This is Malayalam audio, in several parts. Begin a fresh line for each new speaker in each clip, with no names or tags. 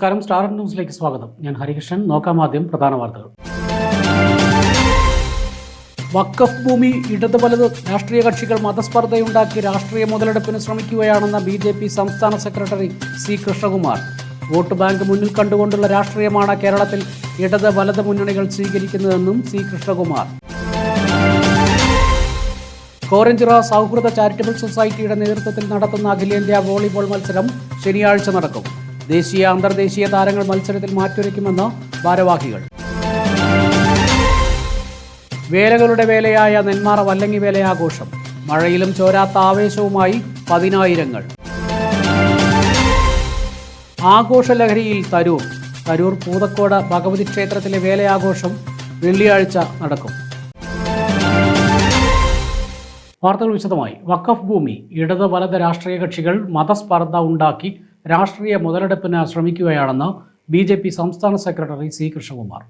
നമസ്കാരം. സ്റ്റാർ ന്യൂസിലേക്ക് സ്വാഗതം. ഞാൻ ഹരികൃഷ്ണൻ. നോക്കാം ആദ്യം പ്രധാന വാർത്തകൾ. വക്കഫ് ഭൂമി ഇടത് വലത് രാഷ്ട്രീയ കക്ഷികൾ മതസ്പർദ്ധയുണ്ടാക്കി രാഷ്ട്രീയ മുതലെടുപ്പിന് ശ്രമിക്കുകയാണെന്ന ബി ജെ പി സംസ്ഥാന secretary C Krishnakumar. Vote bank മുന്നിൽ കണ്ടുകൊണ്ടുള്ള രാഷ്ട്രീയമാണ് കേരളത്തിൽ ഇടത് വലത് മുന്നണികൾ സ്വീകരിക്കുന്നതെന്നും സി കൃഷ്ണകുമാർ. കോരഞ്ചിറ സൗഹൃദ ചാരിറ്റബിൾ സൊസൈറ്റിയുടെ നേതൃത്വത്തിൽ നടത്തുന്ന അഖിലേന്ത്യാ വോളിബോൾ മത്സരം ശനിയാഴ്ച നടക്കും. ദേശീയ അന്തർദേശീയ താരങ്ങൾ മത്സരത്തിൽ മാറ്റുരയ്ക്കുമെന്ന് ഭാരവാഹികൾ. വേലകളുടെ വേലയായ നെന്മാറ വല്ലങ്ങി വേലയാഘോഷം. മഴയിലും ചോരാത്ത ആവേശവുമായി പതിനായിരങ്ങൾ. ആഘോഷലഹരിയിൽ തരൂർ. തരൂർ പൂതക്കോട് ഭഗവതി ക്ഷേത്രത്തിലെ വേലയാഘോഷം വെള്ളിയാഴ്ച നടക്കും. വാർത്തകൾ വിശദമായി. വഖഫ് ഭൂമി. ഇടത് വലത് രാഷ്ട്രീയ കക്ഷികൾ മതസ്പർദ്ധ ഉണ്ടാക്കി രാഷ്ട്രീയ മുതലെടുപ്പിന് ശ്രമിക്കുകയാണെന്ന് ബി സംസ്ഥാന സെക്രട്ടറി സി കൃഷ്ണകുമാർ.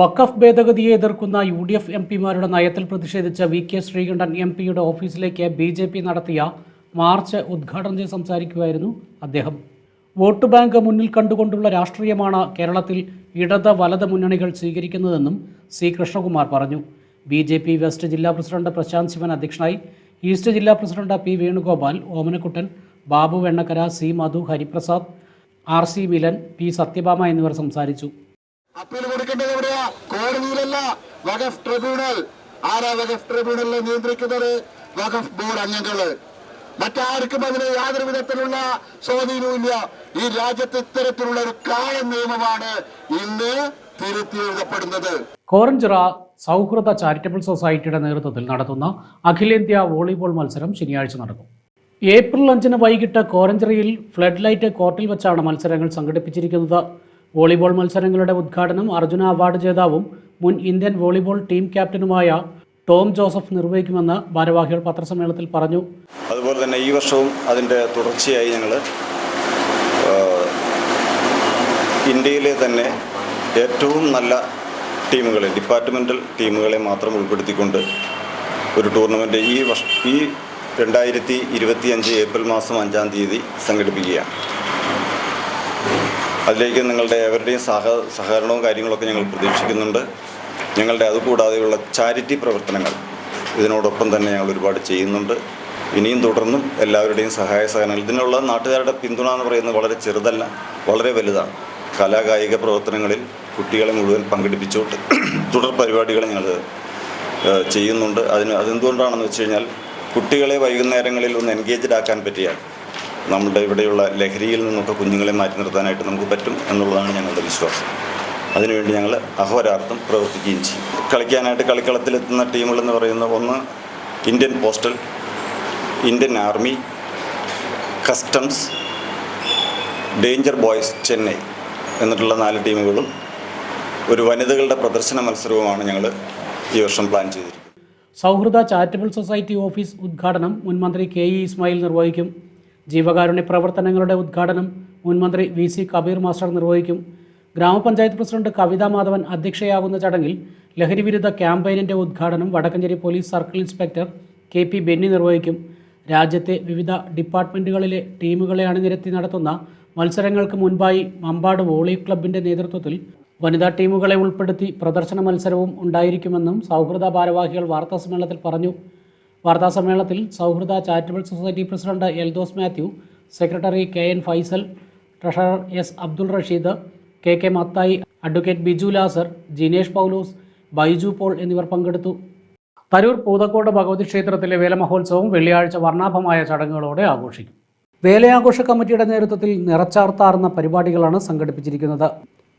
വഖഫ് ഭേദഗതിയെ എതിർക്കുന്ന യു ഡി എഫ് എം പിമാരുടെ നയത്തിൽ പ്രതിഷേധിച്ച് വി കെ ശ്രീകണ്ഠൻ എം പിയുടെ ഓഫീസിലേക്ക് ബി ജെ പി നടത്തിയ മാർച്ച് ഉദ്ഘാടനം ചെയ്ത് സംസാരിക്കുകയായിരുന്നു അദ്ദേഹം. വോട്ട് ബാങ്ക് മുന്നിൽ കണ്ടുകൊണ്ടുള്ള രാഷ്ട്രീയമാണ് കേരളത്തിൽ ഇടത് വലത് മുന്നണികൾ സ്വീകരിക്കുന്നതെന്നും സി കൃഷ്ണകുമാർ പറഞ്ഞു. ബി ജെ പി വെസ്റ്റ് ജില്ലാ പ്രസിഡന്റ് പ്രശാന്ത് ശിവൻ അധ്യക്ഷനായി ഈസ്റ്റ് ജില്ലാ president P Venugopal Omanakuttan Babu Vennakkara C Madhu Hariprasad R C Milan P Sathyabhama എന്നിവർ സംസാരിച്ചു.
അപ്പീൽ കൊടുക്കേണ്ടത് എവിടെയാ? കോടതിയിലല്ല. വഖഫ് ട്രിബ്യൂണൽ. ആരാ വഖഫ് ട്രിബ്യൂണലിനെ നിയന്ത്രിക്കുന്നത്? വഖഫ് ബോർഡ് അംഗങ്ങൾ. മറ്റാർക്കും അതിന് യാതൊരു വിധത്തിലുള്ള സ്വാധീനവുമില്ല ഈ രാജ്യത്ത് ഇത്തരത്തിലുള്ള ഒരു കാല നിയമമാണ് ഇന്ന് തിരുത്തി എഴുതപ്പെടുന്നത്.
കോരഞ്ചിറ സൗഹൃദ ചാരിറ്റബിൾ സൊസൈറ്റിയുടെ നേതൃത്വത്തിൽ നടത്തുന്ന അഖിലേന്ത്യാ വോളിബോൾ മത്സരം ശനിയാഴ്ച നടക്കും. ഏപ്രിൽ അഞ്ചിന് വൈകിട്ട് കോരഞ്ചിറയിൽ ഫ്ലഡ് ലൈറ്റ് കോർട്ടിൽ വെച്ചാണ് മത്സരങ്ങൾ സംഘടിപ്പിച്ചിരിക്കുന്നത്. വോളിബോൾ മത്സരങ്ങളുടെ ഉദ്ഘാടനം അർജുന അവാർഡ് ജേതാവും മുൻ ഇന്ത്യൻ വോളിബോൾ ടീം ക്യാപ്റ്റനുമായ ടോം ജോസഫ് നിർവഹിക്കുമെന്ന് ഭാരവാഹികൾ പത്രസമ്മേളനത്തിൽ പറഞ്ഞു.
അതുപോലെ തന്നെ ഈ വർഷവും അതിന്റെ തുടർച്ചയായി ഞങ്ങൾ ഇന്ത്യയിലെ തന്നെ ഏറ്റവും നല്ല ടീമുകളെ ഡിപ്പാർട്ട്മെന്റൽ ടീമുകളെ മാത്രം ഉൾപ്പെടുത്തിക്കൊണ്ട് ഒരു ടൂർണമെന്റ് ഈ വർഷ ഈ രണ്ടായിരത്തി ഇരുപത്തി അഞ്ച് ഏപ്രിൽ മാസം അഞ്ചാം തീയതി സംഘടിപ്പിക്കുകയാണ്. അതിലേക്ക് നിങ്ങളുടെ ഏവരുടെയും സഹ സഹകരണവും കാര്യങ്ങളൊക്കെ ഞങ്ങൾ പ്രതീക്ഷിക്കുന്നുണ്ട്. ഞങ്ങളുടെ അതുകൂടാതെയുള്ള ചാരിറ്റി പ്രവർത്തനങ്ങൾ ഇതിനോടൊപ്പം തന്നെ ഞങ്ങൾ ഒരുപാട് ചെയ്യുന്നുണ്ട്. ഇനിയും തുടർന്നും എല്ലാവരുടെയും സഹായ സഹകരണങ്ങൾ. ഇതിനുള്ള നാട്ടുകാരുടെ പിന്തുണ എന്ന് പറയുന്നത് വളരെ ചെറുതല്ല വളരെ വലുതാണ്. കലാകായിക പ്രവർത്തനങ്ങളിൽ കുട്ടികളെ മുഴുവൻ പങ്കെടുപ്പിച്ചുകൊണ്ട് തുടർ പരിപാടികൾ ഞങ്ങൾ ചെയ്യുന്നുണ്ട്. അതിന് അതെന്തുകൊണ്ടാണെന്ന് വെച്ച് കഴിഞ്ഞാൽ കുട്ടികളെ വൈകുന്നേരങ്ങളിൽ ഒന്ന് എൻഗേജ്ഡ് ആക്കാൻ പറ്റിയാൽ നമ്മുടെ ഇവിടെയുള്ള ലഹരിയിൽ നിന്നൊക്കെ കുഞ്ഞുങ്ങളെ മാറ്റി നിർത്താനായിട്ട് നമുക്ക് പറ്റും എന്നുള്ളതാണ് ഞങ്ങളുടെ വിശ്വാസം. അതിനുവേണ്ടി ഞങ്ങൾ അഹോരാർത്ഥം പ്രവർത്തിക്കുകയും ചെയ്യും. കളിക്കാനായിട്ട് കളിക്കളത്തിലെത്തുന്ന ടീമുകളെന്ന് പറയുന്ന ഒന്ന് Indian postal Indian army customs danger boys Chennai എന്നിട്ടുള്ള നാല് ടീമുകളും ഒരു വനിതകളുടെ പ്രദർശന മത്സരവുമാണ് ഞങ്ങൾ ഈ വർഷം പ്ലാൻ ചെയ്തിരിക്കുന്നത്.
സൗഹൃദ ചാരിറ്റബിൾ സൊസൈറ്റി ഓഫീസ് ഉദ്ഘാടനം മുൻമന്ത്രി കെ ഇ ഇസ്മായിൽ നിർവഹിക്കും. ജീവകാരുണ്യ പ്രവർത്തനങ്ങളുടെ ഉദ്ഘാടനം മുൻമന്ത്രി വി സി കബീർ മാസ്റ്റർ നിർവഹിക്കും. ഗ്രാമപഞ്ചായത്ത് പ്രസിഡന്റ് കവിതാ മാധവൻ അധ്യക്ഷയാകുന്ന ചടങ്ങിൽ ലഹരിവിരുദ്ധ ക്യാമ്പയിനിന്റെ ഉദ്ഘാടനം Vadakkanchery police circle inspector K P Benny നിർവഹിക്കും. രാജ്യത്തെ വിവിധ ഡിപ്പാർട്ട്മെന്റുകളിലെ ടീമുകളെ അണിനിരത്തി നടത്തുന്ന മത്സരങ്ങൾക്ക് മുൻപായി മമ്പാട് വോളി ക്ലബിന്റെ നേതൃത്വത്തിൽ വനിതാ ടീമുകളെ ഉൾപ്പെടുത്തി പ്രദർശന മത്സരവും ഉണ്ടായിരിക്കുമെന്നും സൗഹൃദ ഭാരവാഹികൾ വാർത്താസമ്മേളനത്തിൽ പറഞ്ഞു. വാർത്താസമ്മേളനത്തിൽ Sauhrida charitable society president Eldhose Mathew secretary K N Faisal treasurer S Abdul Rasheed K K Mathai advocate Biju Lazar Jinesh Paulose Baiju Paul എന്നിവർ പങ്കെടുത്തു. തരൂർ പൂതക്കോട് ഭഗവതി ക്ഷേത്രത്തിലെ വേലമഹോത്സവം വെള്ളിയാഴ്ച വർണാഭമായ ചടങ്ങുകളോടെ ആഘോഷിക്കും. വേലയാഘോഷ കമ്മിറ്റിയുടെ നേതൃത്വത്തിൽ നിറച്ചാർത്താർന്ന പരിപാടികളാണ് സംഘടിപ്പിച്ചിരിക്കുന്നത്.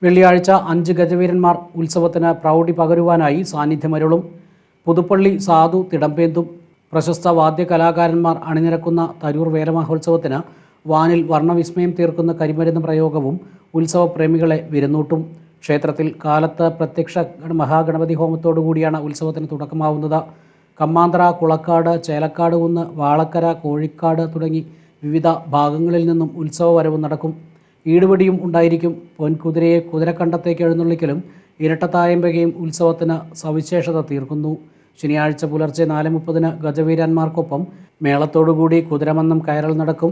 വെള്ളിയാഴ്ച അഞ്ച് ഗജവീരന്മാർ ഉത്സവത്തിന് പ്രൗഢി പകരുവാനായി സാന്നിധ്യമരുളും. പുതുപ്പള്ളി സാധു തിടമ്പേന്തും. പ്രശസ്ത വാദ്യ കലാകാരന്മാർ അണിനിരക്കുന്ന തരൂർ വേലമഹോത്സവത്തിന് വാനിൽ വർണവിസ്മയം തീർക്കുന്ന കരിമരുന്ന് പ്രയോഗവും ഉത്സവപ്രേമികളെ വിരുന്നൂട്ടും. ക്ഷേത്രത്തിൽ കാലത്ത് പ്രത്യക്ഷ മഹാഗണപതി ഹോമത്തോടു കൂടിയാണ് ഉത്സവത്തിന് തുടക്കമാവുന്നത്. കമ്മാന്തറ കുളക്കാട് ചേലക്കാട് കുന്ന് വാളക്കര കോഴിക്കാട് തുടങ്ങി വിവിധ ഭാഗങ്ങളിൽ നിന്നും ഉത്സവ വരവ് നടക്കും. ഈടുപടിയും ഉണ്ടായിരിക്കും. പൊൻകുതിരയെ കുതിരക്കണ്ടത്തേക്ക് എഴുന്നള്ളിക്കലും ഇരട്ടത്തായമ്പകയും ഉത്സവത്തിന് സവിശേഷത തീർക്കുന്നു. ശനിയാഴ്ച പുലർച്ചെ നാല് മുപ്പതിന് ഗജവീരന്മാർക്കൊപ്പം മേളത്തോടുകൂടി കുതിരമന്നം കയറൽ നടക്കും.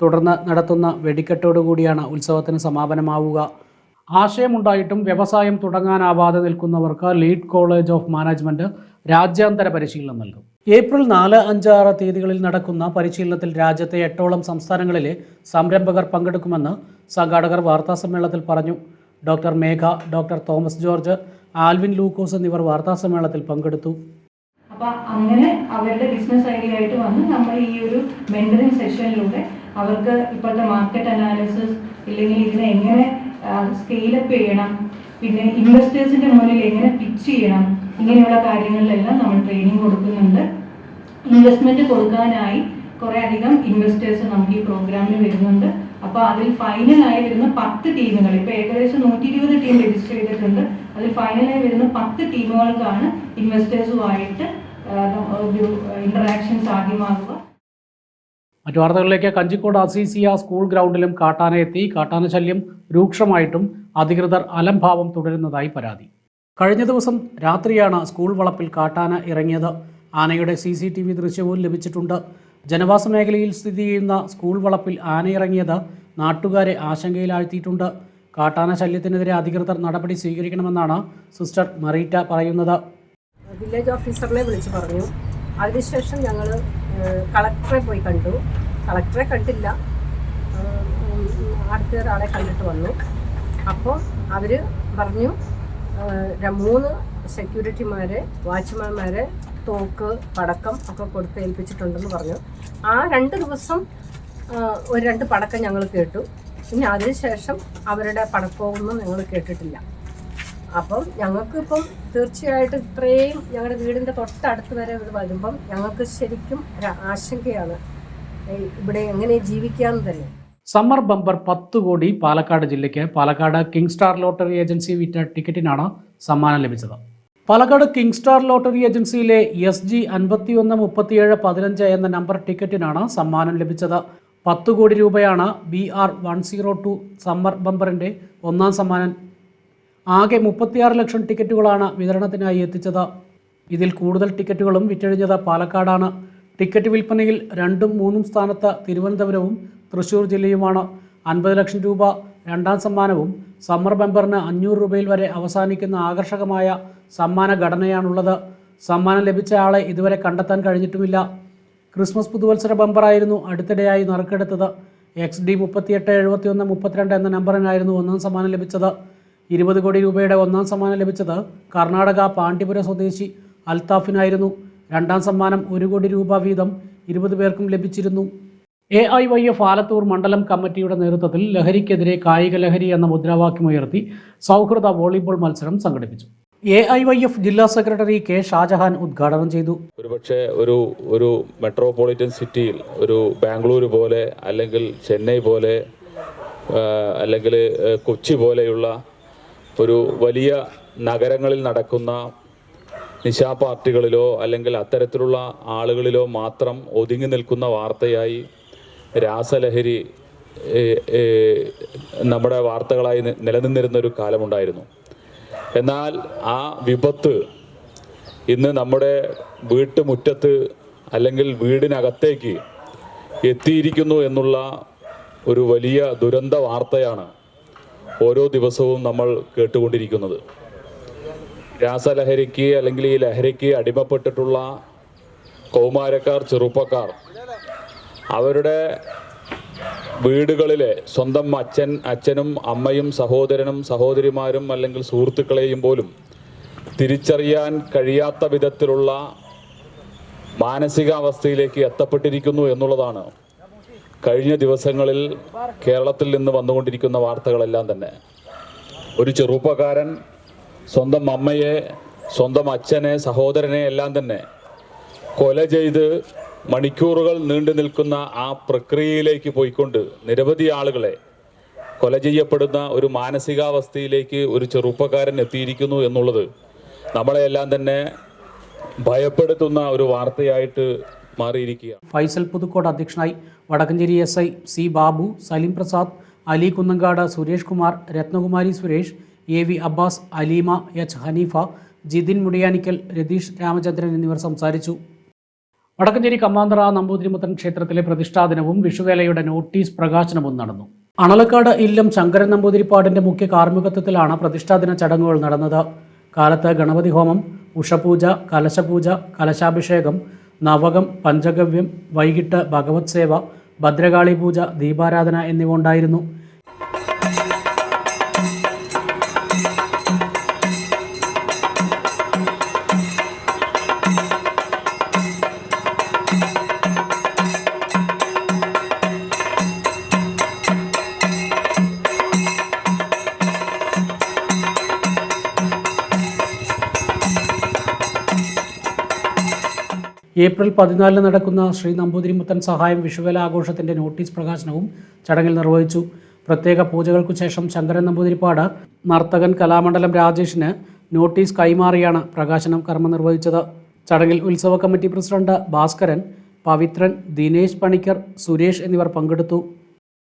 തുടർന്ന് നടത്തുന്ന വെടിക്കെട്ടോടുകൂടിയാണ് ഉത്സവത്തിന് സമാപനമാവുക. ആശയമുണ്ടായിട്ടും വ്യവസായം തുടങ്ങാനാവാതെ നിൽക്കുന്നവർക്ക് ലീഡ് കോളേജ് ഓഫ് മാനേജ്മെന്റ് രാജ്യാന്തര പരിശീലനം നൽകും. ഏപ്രിൽ നാല് അഞ്ച് ആറ് തീയതികളിൽ നടക്കുന്ന പരിശീലനത്തിൽ രാജ്യത്തെ എട്ടോളം സംസ്ഥാനങ്ങളിലെ സംരംഭകർ പങ്കെടുക്കുമെന്ന് സംഘാടകർ വാർത്താസമ്മേളനത്തിൽ പറഞ്ഞു. Doctor Megha doctor Thomas George Alvin Lukose എന്നിവർ വാർത്താസമ്മേളനത്തിൽ പങ്കെടുത്തു.
അപ്പൊ അങ്ങനെ അവരുടെ ബിസിനസ് ഐഡിയ ആയിട്ട് വന്ന് നമ്മൾ ഈ ഒരു മെന്ററിങ് സെഷനിലൂടെ അവർക്ക് ഇപ്പോഴത്തെ മാർക്കറ്റ് അനാലിസിസ് ഇല്ലെങ്കിൽ ഇതിനെ എങ്ങനെ സ്കെയിലപ്പ് ചെയ്യണം പിന്നെ ഇൻവെസ്റ്റേഴ്സിന്റെ മുന്നിൽ എങ്ങനെ പിച്ച് ചെയ്യണം ഇങ്ങനെയുള്ള കാര്യങ്ങളിലെല്ലാം നമ്മൾ ട്രെയിനിങ് കൊടുക്കുന്നുണ്ട്. ഇൻവെസ്റ്റ്മെന്റ് കൊടുക്കാനായി കുറെ അധികം ഇൻവെസ്റ്റേഴ്സ് നമുക്ക് ഈ പ്രോഗ്രാമിൽ വരുന്നുണ്ട്. അപ്പോൾ അതിൽ ഫൈനലായി വരുന്ന പത്ത് ടീമുകൾ ഇപ്പോൾ ഏകദേശം നൂറ്റി ഇരുപത് ടീം രജിസ്റ്റർ ചെയ്തിട്ടുണ്ട്. അതിൽ ഫൈനലായി വരുന്ന പത്ത് ടീമുകൾക്കാണ് ഇൻവെസ്റ്റേഴ്സുമായിട്ട് ഇന്ററാക്ഷൻ സാധ്യമാകുക
മറ്റു വാർത്തകളിലേക്ക്. കഞ്ചിക്കോട് അസീസിയ സ്കൂൾ ഗ്രൗണ്ടിലും കാട്ടാന എത്തി. കാട്ടാന ശല്യം രൂക്ഷമായിട്ടും അധികൃതർ അലംഭാവം തുടരുന്നതായി പരാതി. കഴിഞ്ഞ ദിവസം രാത്രിയാണ് സ്കൂൾ വളപ്പിൽ കാട്ടാന ഇറങ്ങിയത്. ആനയുടെ സി സി ടി വി ദൃശ്യവും ലഭിച്ചിട്ടുണ്ട്. ജനവാസ മേഖലയിൽ സ്ഥിതി ചെയ്യുന്ന സ്കൂൾ വളപ്പിൽ ആന ഇറങ്ങിയത് നാട്ടുകാരെ ആശങ്കയിലാഴ്ത്തിയിട്ടുണ്ട്. കാട്ടാന ശല്യത്തിനെതിരെ അധികൃതർ നടപടി സ്വീകരിക്കണമെന്നാണ് സിസ്റ്റർ മറീറ്റ പറയുന്നത്.
വില്ലേജ് ഓഫീസറിനെ വിളിച്ച് പറഞ്ഞു. അതിനുശേഷം ഞങ്ങൾ കളക്ടറെ പോയി കണ്ടു. കളക്ടറെ കണ്ടില്ല. അടുത്ത ഒരാളെ കണ്ടിട്ട് വന്നു. അപ്പോൾ അവർ പറഞ്ഞു മൂന്ന് സെക്യൂരിറ്റിമാരെ വാച്ച്മാൻമാരെ തോക്ക് പടക്കം ഒക്കെ കൊടുത്ത് ഏൽപ്പിച്ചിട്ടുണ്ടെന്ന് പറഞ്ഞു. ആ രണ്ട് ദിവസം ഒരു രണ്ട് പടക്കം ഞങ്ങൾ കേട്ടു. പിന്നെ അതിനുശേഷം അവരുടെ പടക്കമൊന്നും ഞങ്ങൾ കേട്ടിട്ടില്ല. അപ്പം ഞങ്ങൾക്ക് ഇപ്പം തീർച്ചയായിട്ടും ഇത്രയും ഞങ്ങളുടെ വീടിന്റെ തൊട്ടടുത്ത് വരെ ഇത് വരുമ്പം ഞങ്ങൾക്ക് ശരിക്കും ഒരു ആശങ്കയാണ്. ഇവിടെ എങ്ങനെ ജീവിക്കാമെന്ന് തന്നെ.
സമ്മർ ബമ്പർ പത്ത് കോടി പാലക്കാട് ജില്ലയ്ക്ക്. Palakkad King Star lottery agency വിറ്റ ടിക്കറ്റിനാണ് സമ്മാനം ലഭിച്ചത്. പാലക്കാട് കിങ് സ്റ്റാർ ലോട്ടറി ഏജൻസിയിലെ എസ് ജി അൻപത്തി ഒന്ന് മുപ്പത്തിയേഴ് പതിനഞ്ച് എന്ന നമ്പർ ടിക്കറ്റിനാണ് സമ്മാനം ലഭിച്ചത്. പത്ത് കോടി രൂപയാണ് B R one zero two summer ബമ്പറിന്റെ ഒന്നാം സമ്മാനം ആകെ മുപ്പത്തിയാറ് ലക്ഷം ടിക്കറ്റുകളാണ് വിതരണത്തിനായി എത്തിച്ചത്. ഇതിൽ കൂടുതൽ ടിക്കറ്റുകളും വിറ്റഴിഞ്ഞത് പാലക്കാടാണ്. ടിക്കറ്റ് വിൽപ്പനയിൽ രണ്ടും മൂന്നും സ്ഥാനത്ത് തിരുവനന്തപുരവും തൃശൂർ ജില്ലയുമാണ്. അൻപത് ലക്ഷം രൂപ രണ്ടാം സമ്മാനവും സമ്മർ ബെമ്പറിന് അഞ്ഞൂറ് രൂപയിൽ വരെ അവസാനിക്കുന്ന ആകർഷകമായ സമ്മാന ഘടനയാണുള്ളത്. സമ്മാനം ലഭിച്ച ആളെ ഇതുവരെ കണ്ടെത്താൻ കഴിഞ്ഞിട്ടുമില്ല. ക്രിസ്മസ് പുതുവത്സര ബമ്പറായിരുന്നു അടുത്തിടെയായി നറുക്കെടുത്തത്. എക്സ് ഡി മുപ്പത്തിയെട്ട് എഴുപത്തിയൊന്ന് മുപ്പത്തിരണ്ട് എന്ന നമ്പറിനായിരുന്നു ഒന്നാം സമ്മാനം ലഭിച്ചത്. ഇരുപത് കോടി രൂപയുടെ ഒന്നാം സമ്മാനം ലഭിച്ചത് കർണാടക പാണ്ഡിപുര സ്വദേശി അൽത്താഫിനായിരുന്നു രണ്ടാം സമ്മാനം ഒരു കോടി രൂപ വീതം ഇരുപത് പേർക്കും ലഭിച്ചിരുന്നു. A I Y F Alathur മണ്ഡലം കമ്മിറ്റിയുടെ നേതൃത്വത്തിൽ ലഹരിക്കെതിരെ കായിക ലഹരി എന്ന മുദ്രാവാക്യമുയർത്തി സൗഹൃദ വോളിബോൾ മത്സരം സംഘടിപ്പിച്ചു. എ ഐ വൈ എഫ് ജില്ലാ സെക്രട്ടറി കെ ഷാജഹാൻ ഉദ്ഘാടനം ചെയ്തു.
ഒരുപക്ഷെ ഒരു ഒരു മെട്രോപൊളിറ്റൻ സിറ്റിയിൽ ഒരു ബാംഗ്ലൂർ പോലെ അല്ലെങ്കിൽ ചെന്നൈ പോലെ അല്ലെങ്കിൽ കൊച്ചി പോലെയുള്ള ഒരു വലിയ നഗരങ്ങളിൽ നടക്കുന്ന നിശാ പാർട്ടികളിലോ അല്ലെങ്കിൽ അത്തരത്തിലുള്ള ആളുകളിലോ മാത്രം ഒതുങ്ങി നിൽക്കുന്ന വാർത്തയായി രാസലഹരി നമ്മുടെ വാർത്തകളായി നിലനിന്നിരുന്ന ഒരു കാലമുണ്ടായിരുന്നു. എന്നാൽ ആ വിപത്ത് ഇന്ന് നമ്മുടെ വീട്ടുമുറ്റത്ത് അല്ലെങ്കിൽ വീടിനകത്തേക്ക് എത്തിയിരിക്കുന്നു എന്നുള്ള ഒരു വലിയ ദുരന്ത വാർത്തയാണ് ഓരോ ദിവസവും നമ്മൾ കേട്ടുകൊണ്ടിരിക്കുന്നത്. രാസലഹരിക്ക് അല്ലെങ്കിൽ ഈ ലഹരിക്ക് അടിമപ്പെട്ടിട്ടുള്ള കൗമാരക്കാർ ചെറുപ്പക്കാർ അവരുടെ വീടുകളിലെ സ്വന്തം അച്ഛൻ അച്ഛനും അമ്മയും സഹോദരനും സഹോദരിമാരും അല്ലെങ്കിൽ സുഹൃത്തുക്കളെയും പോലും തിരിച്ചറിയാൻ കഴിയാത്ത വിധത്തിലുള്ള മാനസികാവസ്ഥയിലേക്ക് എത്തപ്പെട്ടിരിക്കുന്നു എന്നുള്ളതാണ് കഴിഞ്ഞ ദിവസങ്ങളിൽ കേരളത്തിൽ നിന്ന് വന്നുകൊണ്ടിരിക്കുന്ന വാർത്തകളെല്ലാം തന്നെ. ഒരു ചെറുപ്പക്കാരൻ സ്വന്തം അമ്മയെ സ്വന്തം അച്ഛനെ സഹോദരനെ എല്ലാം തന്നെ കൊല ചെയ്ത് മണിക്കൂറുകൾ നീണ്ടു നിൽക്കുന്ന ആ പ്രക്രിയയിലേക്ക് പോയിക്കൊണ്ട് നിരവധി ആളുകളെ കൊല ചെയ്യപ്പെടുന്ന ഒരു മാനസികാവസ്ഥയിലേക്ക് ഒരു ചെറുപ്പക്കാരൻ എത്തിയിരിക്കുന്നു എന്നുള്ളത് നമ്മളെയെല്ലാം തന്നെ ഭയപ്പെടുത്തുന്ന ഒരു വാർത്തയായിട്ട് മാറിയിരിക്കുകയാണ്.
ഫൈസൽ പുതുക്കോട് അധ്യക്ഷനായി Vadakkanchery S I C Babu Saleem Prasad Ali Kunnankad Suresh Kumar Ratnakumari Suresh A V Abbas Aleema H Hanifa Jithin Mudiyanikkal Ratheesh Ramachandran എന്നിവർ സംസാരിച്ചു. വടക്കഞ്ചേരി കമ്മാന്തറ നമ്പൂതിരിമുത്തൻ ക്ഷേത്രത്തിലെ പ്രതിഷ്ഠാദിനവും വിഷുവേലയുടെ നോട്ടീസ് പ്രകാശനവും നടന്നു. അണലക്കാട് ഇല്ലം ശങ്കരൻ നമ്പൂതിരിപ്പാടിന്റെ മുഖ്യ കാർമ്മികത്വത്തിലാണ് പ്രതിഷ്ഠാദിന ചടങ്ങുകൾ നടന്നത്. കാലത്ത് ഗണപതി ഹോമം ഉഷപൂജ കലശപൂജ കലശാഭിഷേകം നവകം പഞ്ചഗവ്യം വൈകിട്ട് ഭഗവത് സേവ ഭദ്രകാളി പൂജ ദീപാരാധന എന്നിവ ഉണ്ടായിരുന്നു. ഏപ്രിൽ പതിനാലിന് നടക്കുന്ന ശ്രീ നമ്പൂതിരിമുത്തൻ സഹായം വിഷുവേല ആഘോഷത്തിന്റെ നോട്ടീസ് പ്രകാശനവും ചടങ്ങിൽ നിർവഹിച്ചു. പ്രത്യേക പൂജകൾക്കു ശേഷം ശങ്കരൻ നമ്പൂതിരിപ്പാട് നർത്തകൻ കലാമണ്ഡലം രാജേഷിന് നോട്ടീസ് കൈമാറിയാണ് പ്രകാശനം കർമ്മം നിർവഹിച്ചത്. ചടങ്ങിൽ ഉത്സവ കമ്മിറ്റി പ്രസിഡന്റ് ഭാസ്കരൻ പവിത്രൻ ദിനേശ് പണിക്കർ സുരേഷ് എന്നിവർ പങ്കെടുത്തു.